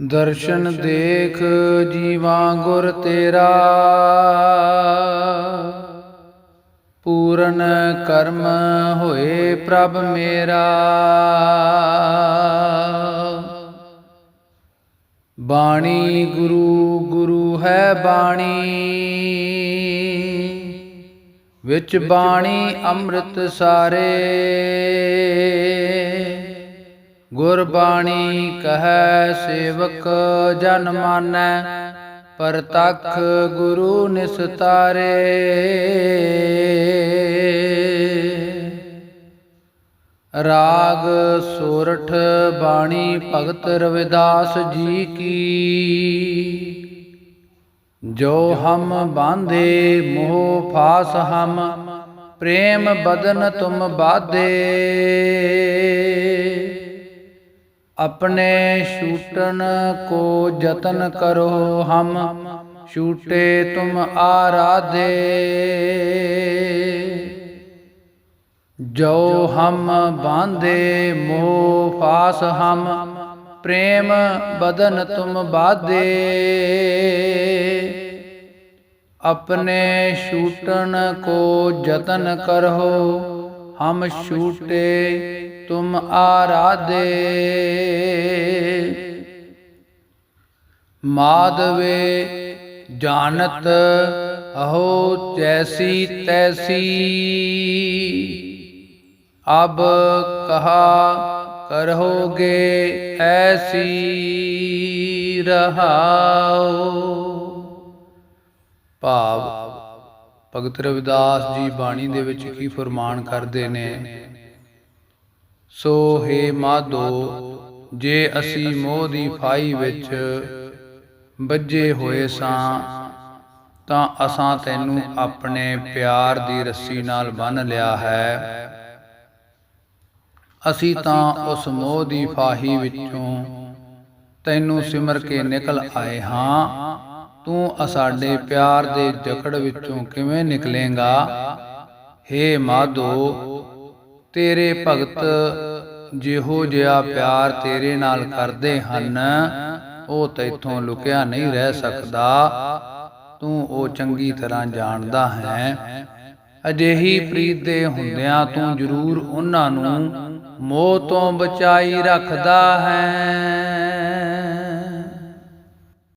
ਦਰਸ਼ਨ ਦੇਖ ਜੀਵਾ ਗੁਰ ਤੇਰਾ। ਪੂਰਨ ਕਰਮ ਹੋਏ ਪ੍ਰਭ ਮੇਰਾ। ਬਾਣੀ ਗੁਰੂ ਗੁਰੂ ਹੈ ਬਾਣੀ। ਵਿੱਚ ਬਾਣੀ ਅੰਮ੍ਰਿਤ ਸਾਰੇ। ਗੁਰਬਾਣੀ ਕਹੈ ਸੇਵਕ ਜਨ ਮਾਨੈ, ਪਰਤਖ ਗੁਰੂ ਨਿਸਤਾਰੇ। ਰਾਗ ਸੋਰਠ ਬਾਣੀ ਭਗਤ ਰਵਿਦਾਸ ਜੀ ਕੀ। ਜੋ ਹਮ ਬਾਂਧੇ ਮੋਹ ਫਾਸ ਹਮ, ਪ੍ਰੇਮ ਬਦਨ ਤੁਮ ਬਾਧੇ। ਆਪਣੇ ਛੂਟਨ ਕੋ ਯਤਨ ਕਰੋ ਹਮ, ਛੂਟੇ ਤੁਮ ਆਰਾਧੇ। ਜੋ ਹਮ ਬਾਂਧੇ ਮੋਹ ਫਾਸ ਹਮ, ਪ੍ਰੇਮ ਬਦਨ ਤੁਮ ਬਾਧੇ। ਆਪਣੇ ਛੂਟਨ ਕੋ ਯਤਨ ਕਰੋ ਹਮ, ਛੂਟੇ ਤੁਮ ਆਰਾਧੇ। ਮਾਦਵੇ ਜਾਣਤ ਅਹੋ ਜੈਸੀ ਤੈਸੀ। ਅਬ ਕਹਾ ਕਰੋਗੇ ਐਸੀ ਰਹਾਓ ਭਾਵ ਭਗਤ ਰਵਿਦਾਸ ਜੀ ਬਾਣੀ ਦੇ ਵਿੱਚ ਕੀ ਫਰਮਾਨ ਕਰਦੇ ਨੇ, ਸੋ हे ਮਾਧੋ, ਜੇ ਅਸੀਂ ਮੋਹ ਦੀ ਫਾਈ ਵਿੱਚ ਵੱਜੇ ਹੋਏ ਸਾਂ ਤਾਂ ਅਸਾਂ ਤੈਨੂੰ ਆਪਣੇ ਪਿਆਰ ਦੀ ਰੱਸੀ ਨਾਲ ਬੰਨ ਲਿਆ ਹੈ। ਅਸੀਂ ਤਾਂ ਉਸ ਮੋਹ ਦੀ ਫਾਹੀ ਵਿੱਚੋਂ ਤੈਨੂੰ ਸਿਮਰ ਕੇ ਨਿਕਲ ਆਏ ਹਾਂ। ਤੂੰ ਸਾਡੇ ਪਿਆਰ ਦੇ ਜਕੜ ਵਿੱਚੋਂ ਕਿਵੇਂ ਨਿਕਲੇਗਾ? ਹੇ ਮਾਧੋ ਤੇਰੇ ਭਗਤ ਜਿਹੋ ਜਿਹਾ ਪਿਆਰ ਤੇਰੇ ਨਾਲ ਕਰਦੇ ਹਨ। ਉਹ ਤੈਥੋਂ ਲੁਕਿਆ ਨਹੀਂ ਰਹਿ ਸਕਦਾ। ਤੂੰ ਉਹ ਚੰਗੀ ਤਰ੍ਹਾਂ ਜਾਣਦਾ ਹੈ। ਅਜਿਹੀ ਪ੍ਰੀਤ ਦੇ ਹੁੰਦਿਆਂ ਤੂੰ ਜ਼ਰੂਰ ਉਹਨਾਂ ਨੂੰ ਮੋਹ ਤੋਂ ਬਚਾਈ ਰੱਖਦਾ ਹੈ।